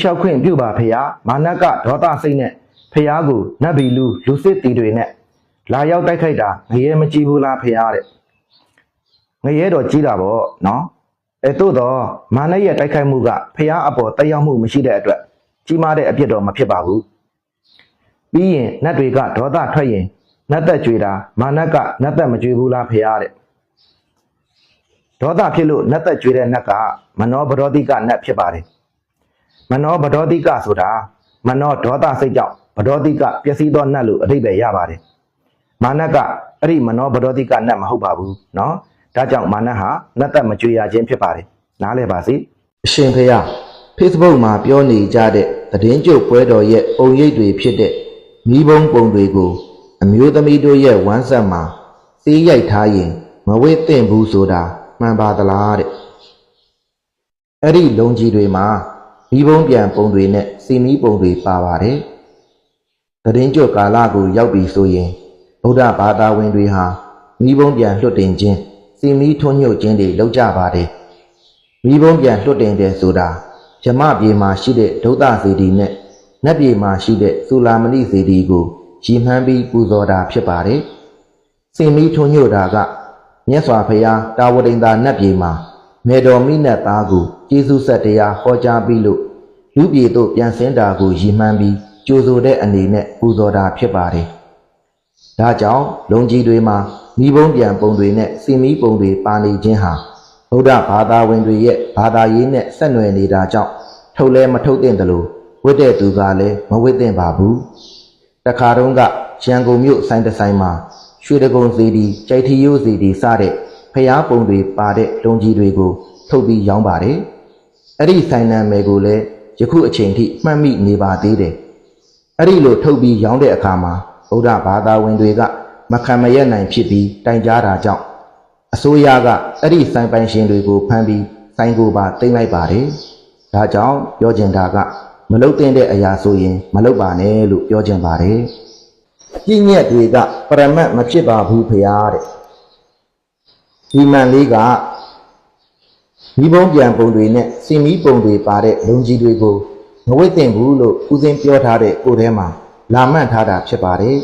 လျှောက်ခွင့်ပြုပါဖေဟာမာနကဒေါသစိတ်နဲ့ဖေဟာကိုနတ်ဘီလူလူစစ်တီတွေနဲ့လာရောက်တိုက်ခိုက်တာငရဲမကြည့်ဘူးလားဖေဟာတဲ့ငရဲတော့ကြီးတာပေါ့နော်အဲတို့တော့မာနရဲ့တိုက်ခိုက်မှုကဖေဟာအပေါ်တက်ရောက်မှုမရှိတဲ့အတွက်ကြီးမားတဲ့အပြစ်တော့မဖြစ်ပါဘူးပြီးရင်နတ်တွေကဒေါသထွက်ရင်နတ်သက်ကြွေတာမာနကနတ်သက်မကြွေဘူးလားဖေဟာတဲ့ဒေါသဖြစ်လို့နတ်သက်ကြွေးတဲ့နတ်ကမနောဗရောတိကနတ်ဖြစ်ပါတယ် မနောဗရောတိကဆိုတာမနောဒေါသစိတ်ကြောင့်ဗရောတိကပျက်စီးသောနတ်လို့အဓိပ္ပာယ်ရပါတယ်မာနကအဲ့ဒီမနောဗရောတိကနတ်မဟုတ်ပါဘူးเนาะဒါကြောင့်မာနဟာနတ်သက်မကြွေရခြင်းဖြစ်ပါတယ်နားလည်ပါစေအရှင်ဖေယ Facebook မှာပြောနေကြတဲ့သတင်းကြုတ်ပွဲတော်ရဲ့ပုံရိပ်တွေဖြစ်တဲ့မိဘုံပုံတွေကိုအမျိုးသမီးတို့ရဲ့ဝမ်းဆက်မှာစေးရိုက်ထားရင်မဝိသင့်ဘူးဆိုတာမှန်ပါသလားတဲ့အဲ့ဒီလုံကြီးတွေမှာ မိဘုံပြန်ပုံတွေနဲ့စီမီပုံတွေပါပါတယ်သတင်းကြုတ်ကာလကိုရောက်ပြီဆိုရင်ဗုဒ္ဓဘာသာဝင်တွေဟာမိဘုံပြန်လွတ်တင်ခြင်းစီမီထွန်းညှုတ်ခြင်းတွေလုပ်ကြပါတယ်မိဘုံပြန်လွတ်တင်တယ်ဆိုတာယမပြေမှာရှိတဲ့ဒုသစေတီနဲ့နတ်ပြေမှာရှိတဲ့သုလာမဏိစေတီကိုရည်မှန်းပြီးပူဇော်တာဖြစ်ပါတယ်စီမီထွန်းညှုတ်တာကမြတ်စွာဘုရားတာဝတိန်သာနတ်ပြည်မှာ မေတော်မိနတ်သားကိုကျေးဇူးဆက်တရားဟောကြားပြီးလို့လူပြည်သို့ပြန်ဆင်းတာကိုရည်မှန်းပြီးကြိုဆိုတဲ့အနေနဲ့ပူဇော်တာဖြစ်ပါတယ်။ဒါကြောင့်လုံကြီးတွေမှာမိဘုံပြန်ပုံတွေနဲ့စီမီပုံတွေပါနေခြင်းဟာဗုဒ္ဓဘာသာဝင်တွေရဲ့ဘာသာရေးနဲ့ဆက်နွယ်နေတာကြောင့်ထုတ်လဲမထုတ်သင့်တယ်လို့ဝိတဲ့သူကလည်းမဝိသင့်ပါဘူး။တခါတုန်းကရန်ကုန်မြို့ဆိုင်တဆိုင်မှာရွှေတကုံစီဒီကြိုက်ထီယိုးစီဒီစတဲ့ ဖျားပုံတွေပါတဲ့လုံကြီးတွေကိုထုတ်ပြီးရောင်းပါတယ်။အဲ့ဒီဆိုင်နာမယ်ကိုလည်းယခုအချိန်ထိမှတ်မိနေပါသေးတယ်။အဲ့ဒီလိုထုတ်ပြီးရောင်းတဲ့အခါမှာဗုဒ္ဓဘာသာဝင်တွေက မခံမရက်နိုင်ဖြစ်ပြီးတိုင်ကြားတာကြောင့်အစိုးရကအဲ့ဒီဆိုင်ပိုင်ရှင်တွေကိုဖမ်းပြီးဆိုင်ကိုပါတင်လိုက်ပါတယ်။ဒါကြောင့်ပြောချင်တာကမလုတ်တင်တဲ့အရာဆိုရင်မလုတ်ပါနဲ့လို့ပြောချင်ပါတယ်။ပြည့်ညက်တွေကပရမတ်မဖြစ်ပါဘူးဖရာတဲ့ ဒီမှန်လေးကမိဘုံပြန်ပုံတွေနဲ့စင်မီပုံတွေပါတဲ့လုံကြီးတွေကိုမဝိသင့်ဘူးလို့ဦးစင်းပြောထားတဲ့ကိုယ်ထဲမှာလာမှတ်ထားတာဖြစ်ပါတယ်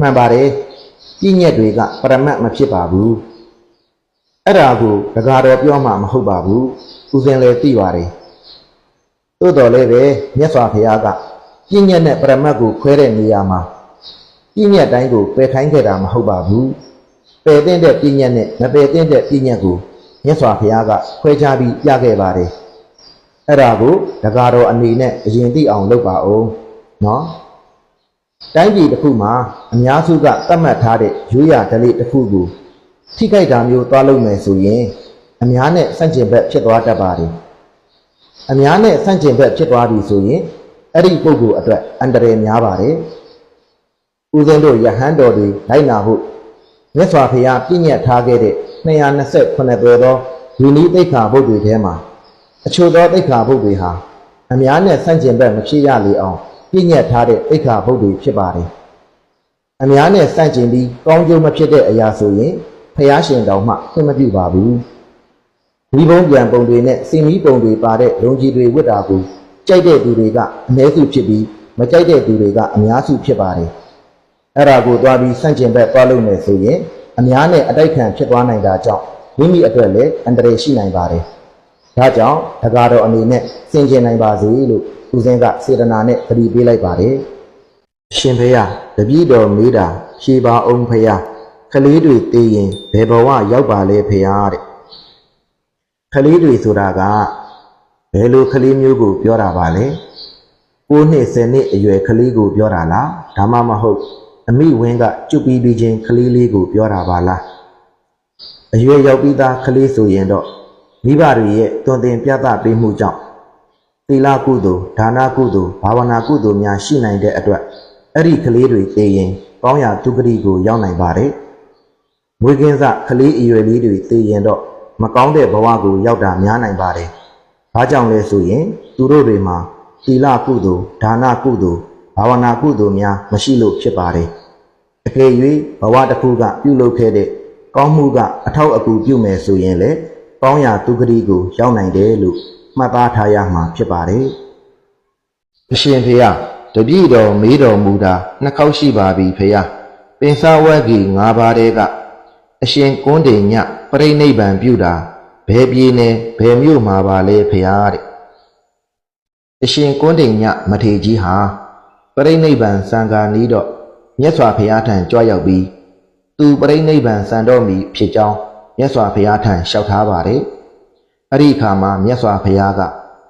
မှန်ပါတယ်ပြည့်ညက်တွေကပရမတ်မဖြစ်ပါဘူးအဲ့ဒါကိုဒကာတော်ပြောမှမဟုတ်ပါဘူးဦးစင်းလည်းသိပါတယ်သို့တော်လည်းပဲမြတ်စွာဘုရားကပြည့်ညက်နဲ့ပရမတ်ကိုခွဲတဲ့နေရာမှာပြည့်ညက်တိုင်းကိုပယ်ခိုင်းခဲ့တာမဟုတ်ပါဘူး ပယ်တဲ့တဲ့ပြည့်ညက်နဲ့မပယ်တဲ့တဲ့ပြည့်ညက်ကိုမြတ်စွာဘုရားကခွဲခြားပြီးပြခဲ့ပါတယ်အဲ့ဒါကိုတကားတော်အနေနဲ့အရင်သိအောင်လုပ်ပါဦးနော်တိုင်းပြည်တစ်ခုမှာအများစုကသတ်မှတ်ထားတဲ့ရိုးရာဓလေ့တစ်ခုကိုထိခိုက်တာမျိုးသွားလုပ်မယ်ဆိုရင်အများနဲ့ဆန့်ကျင်ဘက်ဖြစ်သွားတတ်ပါတယ်အများနဲ့ဆန့်ကျင်ဘက်ဖြစ်သွားပြီဆိုရင်အဲ့ဒီပုဂ္ဂိုလ်အတွက်အန္တရာယ်များပါတယ်ဦးဇင်းတို့ယဟန်တော်တွေလိုက်နာဖို့ မြတ်စွာဘုရားပြည့်ညတ်ထားခဲ့တဲ့228သွဲသောဒီနည်းသိက္ခာဘုတ်တွေထဲမှာအချို့သောသိက္ခာဘုတ်တွေဟာအများနဲ့ဆန့်ကျင်ဘက်မဖြစ်ရလေအောင်ပြည့်ညတ်ထားတဲ့သိက္ခာဘုတ်တွေဖြစ်ပါတယ်။အများနဲ့ဆန့်ကျင်ပြီးကောင်းကျိုးမဖြစ်တဲ့အရာဆိုရင်ဘုရားရှင်တော်မှခွင့်မပြုပါဘူး။ဒီဘုံပြန်ပုံတွေနဲ့စင်မီပုံတွေပါတဲ့လုံကြီးတွေဝတ်တာကိုကြိုက်တဲ့သူတွေကအနည်းစုဖြစ်ပြီးမကြိုက်တဲ့သူတွေကအများစုဖြစ်ပါတယ်။ အဲ့ဒါကိုသွားပြီးစန့်ကျင်ဘက်သွားလို့မယ်ဆိုရင်အများနဲ့အတိုက်ခံဖြစ်သွားနိုင်တာကြောင့်မိမိအတွက်လည်းအန္တရာယ်ရှိနိုင်ပါတယ်။ဒါကြောင့်တကားတော်အနေနဲ့စင်ကျင်နိုင်ပါစေလို့ဦးစင်းကစေတနာနဲ့ခရီးပေးလိုက်ပါတယ်။ရှင်ဖေယတပည့်တော်မေးတာဖြေပါအောင်ဖေယကလေးတွေတည်ရင်ဘယ်ဘဝရောက်ပါလဲဖေယတဲ့။ကလေးတွေဆိုတာကဘယ်လိုကလေးမျိုးကိုပြောတာပါလဲ။9နှစ်10နှစ်အရွယ်ကလေးကိုပြောတာလားဒါမှမဟုတ် အမိဝင်းကကျွတ်ပြီးပြီးချင်းကလေးလေးကိုပြောတာပါလားအရွယ်ရောက်ပြီးသားကလေးဆိုရင်တော့မိဘတွေရဲ့တွင်တင်ပြသပေးမှုကြောင့်သီလကုသိုလ်ဒါနကုသိုလ်ဘာဝနာကုသိုလ်များရှိနိုင်တဲ့အတွက်အဲ့ဒီကလေးတွေသိရင်ကောင်းရာဒုက္ခရီကိုရောက်နိုင်ပါတယ်မွေးကင်းစကလေးအရွယ်လေးတွေသိရင်တော့မကောင်းတဲ့ဘဝကိုရောက်တာများနိုင်ပါတယ်ဘာကြောင့်လဲဆိုရင် သူတို့တွေမှာသီလကုသိုလ်ဒါနကုသိုလ် ဘာဝနာကုသိုလ်များမရှိလို့ဖြစ်ပါတယ်။အကယ်၍ဘဝတစ်ခုကပြုလုပ်ခဲ့တဲ့ကောင်းမှုကအထောက်အကူပြုမယ်ဆိုရင်လေကောင်းရာဒုက္ခရီကိုရောက်နိုင်တယ်လို့မှတ်သားထားရမှာဖြစ်ပါတယ်အရှင်ဖေယတပည့်တော်မေးတော်မူတာနှစ်ခေါက်ရှိပါပြီဖေယပင်စဝက်ကြီး၅ပါးတည်းကအရှင်ကွန်းတင်ညပြိဋိဘံပြုတာဘယ်ပြည်နယ်ဘယ်မြို့မှာပါလဲဖေယတဲ့အရှင်ကွန်းတင်ညမထေကြီးဟာ ပြိဋိဘံစံဃာနီးတော့မြတ်စွာဘုရားထံကြွရောက်ပြီးသူပြိဋိဘံစံတော်မူဖြစ်ကြောင်းမြတ်စွာဘုရားထံလျှောက်ထားပါတယ်အဲ့ဒီအခါမှာမြတ်စွာဘုရားက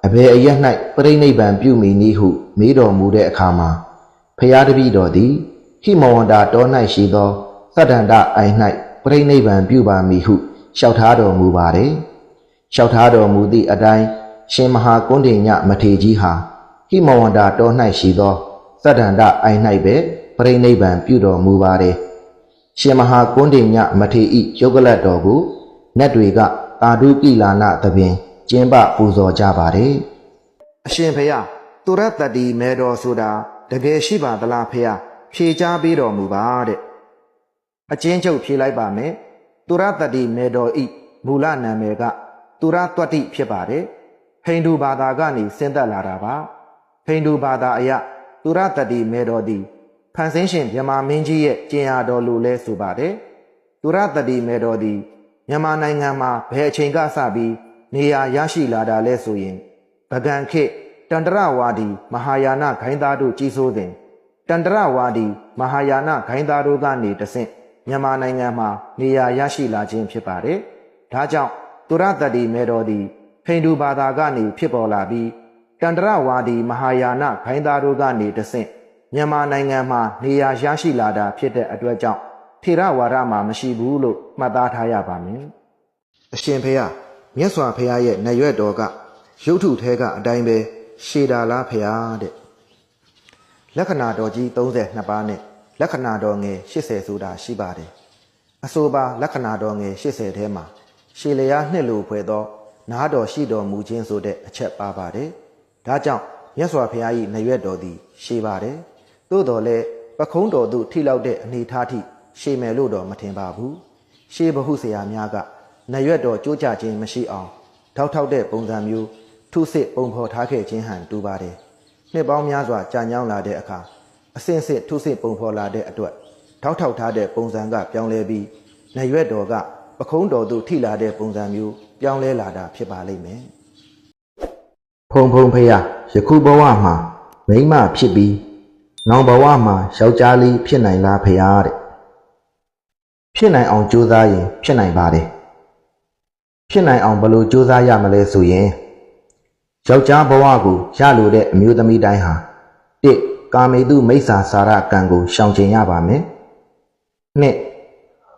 အဘယ်အရ၌ပြိဋိဘံပြုမိနည်းဟုမေးတော်မူတဲ့အခါမှာဘုရားတပည့်တော်သည်ဟိမဝန္တာတော၌ရှိသောသတ္တန္တအိုင်၌ပြိဋိဘံပြုပါမည်ဟုလျှောက်ထားတော်မူပါတယ်လျှောက်ထားတော်မူသည့်အတိုင်းရှင်မဟာကွန်းတင်ညမထေကြီးဟာဟိမဝန္တာတော၌ရှိသော သတ္တန္တအိုင်၌ပဲပြိဋိဘံပြုတော်မူပါတယ်ရှင်မဟာကွန်းတင်ညမထေဤယုတ်ကလတ်တော်ကိုနတ်တွေကတာဓုကိလာနသဖြင့်ကျင်းပပူဇော်ကြပါတယ်အရှင်ဖေယသူရတတိမေတော်ဆိုတာတကယ်ရှိပါသလားဖေယဖြေချပေးတော်မူပါတဲ့အချင်းချုပ်ဖြေလိုက်ပါမယ်သူရတတိမေတော်ဤမူလနာမည်ကသူရတွတ္တိဖြစ်ပါတယ်ဟိန္ဒူဘာသာကနေဆင်းသက်လာတာပါဟိန္ဒူဘာသာအရ သူရတတိမေတော်သည်ဖန်ဆင်းရှင်မြမမင်းကြီးရဲ့ကျင်ရတော်လို့လဲဆိုပါတယ်သူရတတိမေတော်သည်မြန်မာနိုင်ငံမှာဘယ်အချိန်ကစပြီးနေရာရရှိလာတာလဲဆိုရင်ဗကံခေတ်တန္တရဝါဒီမဟာယာနခိုင်းသားတို့ကြီးစိုးစဉ်တန္တရဝါဒီမဟာယာနခိုင်းသားတို့ကနေတဆင့်မြန်မာနိုင်ငံမှာနေရာရရှိလာခြင်းဖြစ်ပါတယ်။ဒါကြောင့်သူရတတိမေတော်သည်ဟိန္ဒူဘာသာကနေဖြစ်ပေါ်လာပြီး တန္တရဝါဒီမဟာယာနခိုင်းသားတို့ကနေတဆင့်မြန်မာနိုင်ငံမှာနေရာရရှိလာတာဖြစ်တဲ့အတွက်ကြောင့်ထေရဝါဒမှာမရှိဘူးလို့မှတ်သားထားရပါမယ်။အရှင်ဖေယမြတ်စွာဘုရားရဲ့နရွက်တော်ကရုပ်ထုထဲကအတိုင်းပဲရှေတာလားဖေယတဲ့လက္ခဏာတော်ကြီး32ပါးနဲ့လက္ခဏာတော်ငယ်80ဆိုတာရှိပါတယ်။အဆိုပါလက္ခဏာတော်ငယ်80ထဲမှာရှေလျားနှစ်လိုဖွဲ့သောနားတော်ရှိတော်မူခြင်းဆိုတဲ့အချက်ပါပါတယ်။ ဒါကြောင့်မြတ်စွာဘုရား၏နရွက်တော်သည်ရှေပါတယ်။သို့တော်လည်းပခုံးတော်သို့ထိလောက်တဲ့အနေထားထိရှေမယ်လို့တော့မထင်ပါဘူး။ရှေဘဟုဆရာများကနရွက်တော်ကြိုးကြခြင်းမရှိအောင်ထောက်ထောက်တဲ့ပုံစံမျိုးထုစစ်ပုံဖော်ထားခဲ့ခြင်းဟန်တူပါတယ်။နှစ်ပေါင်းများစွာကြာညောင်းလာတဲ့အခါအစင်စစ်ထုစစ်ပုံဖော်လာတဲ့အတွက်ထောက်ထောက်ထားတဲ့ပုံစံကပြောင်းလဲပြီးနရွက်တော်ကပခုံးတော်သို့ထိလာတဲ့ပုံစံမျိုးပြောင်းလဲလာတာဖြစ်ပါလိမ့်မယ်။ ဖုံဖုံဖေယယခုဘဝမှာမိမဖြစ်ပြီးနောင်ဘဝမှာယောက်ျားလေးဖြစ်နိုင်လားဖေယတဲ့။ဖြစ်နိုင်အောင်ကြိုးစားရင် ဖြစ်နိုင်ပါတယ်။ဖြစ်နိုင်အောင်ဘယ်လိုကြိုးစားရမလဲဆိုရင်ယောက်ျားဘဝကိုရလိုတဲ့အမျိုးသမီးတိုင်းဟာတစ်ကာမေတုမိစ္ဆာစာရကံကိုရှောင်ကျင်ရပါမယ်။နှစ်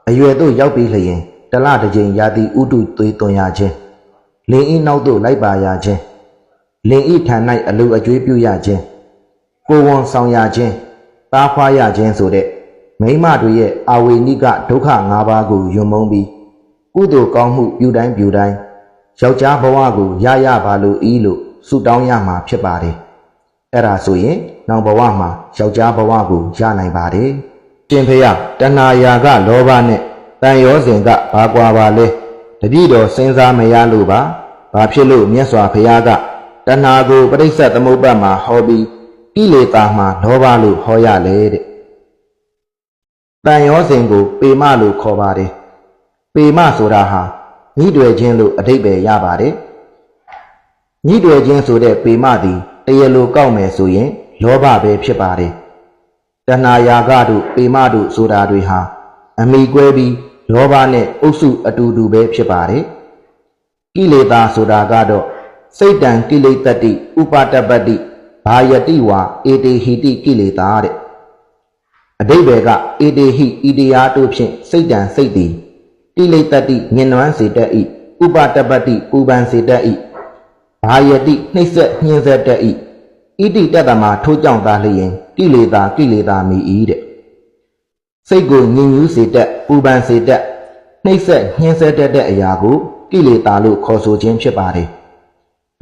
အရွယ်သို့ရောက်ပြီးလျင်တလတစ်ကြိမ်ရာသီဥတုသွေးသွန်ရခြင်းလင်ဤနောက်သို့လိုက်ပါရခြင်း လင်ဤထံ၌အလူအကျွေးပြုရခြင်းကိုဝန်ဆောင်ရခြင်းသားဖွားရခြင်းဆိုတဲ့မိမတို့ရဲ့အာဝေနိကဒုက္ခ၅ပါးကိုယွံမုံပြီးကုသိုလ်ကောင်းမှုပြုတိုင်းပြုတိုင်းယောက်ျားဘဝကိုရရပါလို့ဤလို့ဆုတောင်းရမှာဖြစ်ပါတယ်အဲ့ဒါဆိုရင်နောက်ဘဝမှာယောက်ျားဘဝကိုရနိုင်ပါတယ်ရှင်ဖေယတဏှာယာကလောဘနဲ့တန်ရောစဉ်ကဘာကွာပါလဲတပည့်တော်စဉ်းစားမရလို့ပါဘာဖြစ်လို့မြတ်စွာဘုရားက တဏှာကိုပရိစ္ဆေသမုပ္ပါမှာဟောပြီးကိလေသာမှာလောဘလို့ဟောရလေတဲ့တန်ရောစဉ်ကို ပေမလို့ခေါ်ပါတယ်ပေမဆိုတာဟာညှိတွေခြင်းလို့အဓိပ္ပာယ်ရပါတယ်ညှိတွေခြင်းဆိုတဲ့ပေမသည်တရားလိုကောက်မယ်ဆိုရင် လောဘပဲဖြစ်ပါတယ်တဏှာယာကတို့ပေမတို့ဆိုတာတွေဟာအမိကွဲပြီးလောဘနဲ့အုပ်စုအတူတူပဲဖြစ်ပါတယ်ကိလေသာဆိုတာကတော့ စိတ်တံကိလေတတိဥပါတပတ္တိဘာယတိဝါအေတေဟိတိကိလေသာတဲ့အတိဘယ်ကအေတေဟိဣတိယာတို့ဖြင့်စိတ်တံစိတ်သည်ကိလေတတိညင်နွမ်းစေတတ်၏ဥပါတပတ္တိပူပန်စေတတ်၏ဘာယတိနှိမ့်ဆက်ညှင်းဆက်တတ်၏ဣတိတတမထိုးကြောင့်သားလျင်ကိလေသာကိလေသာမိ၏တဲ့စိတ်ကိုညင်ညူးစေတတ်ပူပန်စေတတ်နှိမ့်ဆက်ညှင်းဆက်တတ်တဲ့အရာကိုကိလေသာလို့ခေါ်ဆိုခြင်းဖြစ်ပါတယ်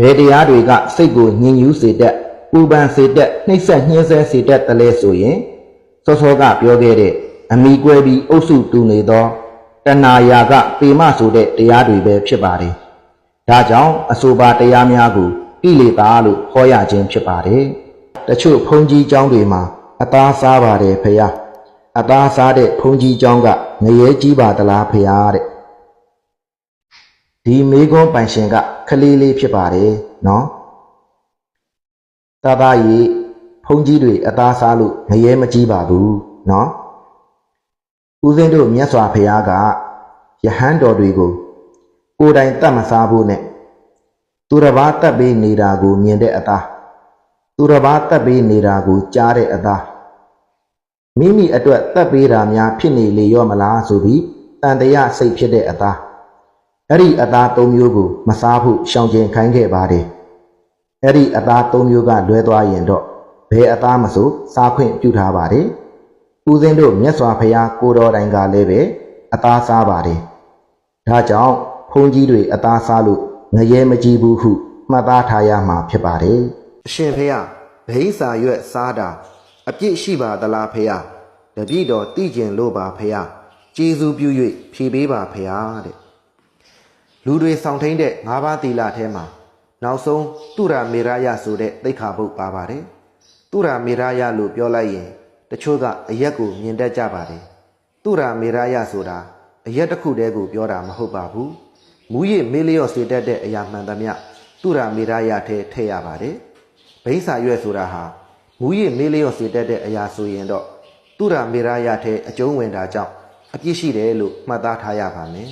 ဘယ်တရားတွေက စိတ်ကိုညင်ညူးစေတတ်ပူပန်စေတတ်နှိမ့်ဆက်ညှင်းဆဲစေတတ်တယ်လဲဆိုရင်စောစောကပြောခဲ့တဲ့အမိကွဲပြီးအုပ်စုတူနေသောတဏှာယာကပေမဆိုတဲ့တရားတွေပဲဖြစ်ပါတယ်ဒါကြောင့်အဆိုပါတရားများကိုဣလေသာလို့ဟောရခြင်းဖြစ်ပါတယ်တချို့ဘုန်းကြီးကျောင်းတွေမှာအသားစားပါတယ်ဖရာအသားစားတဲ့ဘုန်းကြီးကျောင်းကငရဲကြီးပါသလားဖရာတဲ့ ဒီမေကွန်းပိုင်ရှင်ကခလေးလေးဖြစ်ပါတယ်နော်သာသာကြီးဘုန်းကြီးတွေအသားစားလို့ငရဲမကြီးပါဘူးနော်ဦးဇင်းတို့မြတ်စွာဘုရားကယဟန်တော်တွေကို ကိုယ်တိုင်တတ်မစားဖို့နဲ့သူတစ်ပါးတတ်ပေးနေတာကို မြင်တဲ့အသားသူတစ်ပါးတတ်ပေးနေတာကို ကြားတဲ့အသားမိမိအတွက်တတ်ပေးတာများဖြစ်နေလေရောမလားဆိုပြီးတန်တရားစိတ်ဖြစ်တဲ့အသား အဲ့ဒီအသား၃မျိုးကိုမစားဖို့ရှောင်ကျဉ်ခိုင်းခဲ့ပါတယ်အဲ့ဒီအသား၃မျိုးကလွဲသွားရင်တော့ဘယ်အသားမဆိုစားခွင့်ပြုထားပါတယ်ဦးဇင်းတို့မြတ်စွာဘုရားကိုတော်တိုင်ကလည်းပဲအသားစားပါတယ်ဒါကြောင့်ဘုန်းကြီးတွေအသားစားလို့ငရဲမကြည့်ဘူးဟုမှတ်သားထားရမှာဖြစ်ပါတယ်။အရှင်ဖေယဘိန်းစာရွက်စားတာအပြစ်ရှိပါသလားဖေယတပည့်တော်သိကျင်လို့ပါဖေယကျေးဇူးပြု၍ဖြေပေးပါဖေယတဲ့ လူတွေဆောင်ထိန်တဲ့၅ပါးသီလထဲမှာနောက်ဆုံးတုရမေရယဆိုတဲ့သိက္ခာပုဒ်ပါပါတယ်။တုရမေရယလို့ပြောလိုက်ရင်တချို့ကအရက်ကိုမြင်တတ်ကြပါတယ်။တုရမေရယဆိုတာအရက်တစ်ခုတည်းကိုပြောတာမဟုတ်ပါဘူးမူရစ်မေးလျော့စေတတ်တဲ့အရာမှန်သမျှသူရာမေရယထဲထည့်ရပါတယ်ဘိန်းစာရွက်ဆိုတာဟာမူရစ်မေးလျော့စေတတ်တဲ့အရာဆိုရင်တော့သူရာမေရယထဲအကျုံးဝင်တာကြောင့်အပြစ်ရှိတယ်လို့မှတ်သားထားရပါမယ်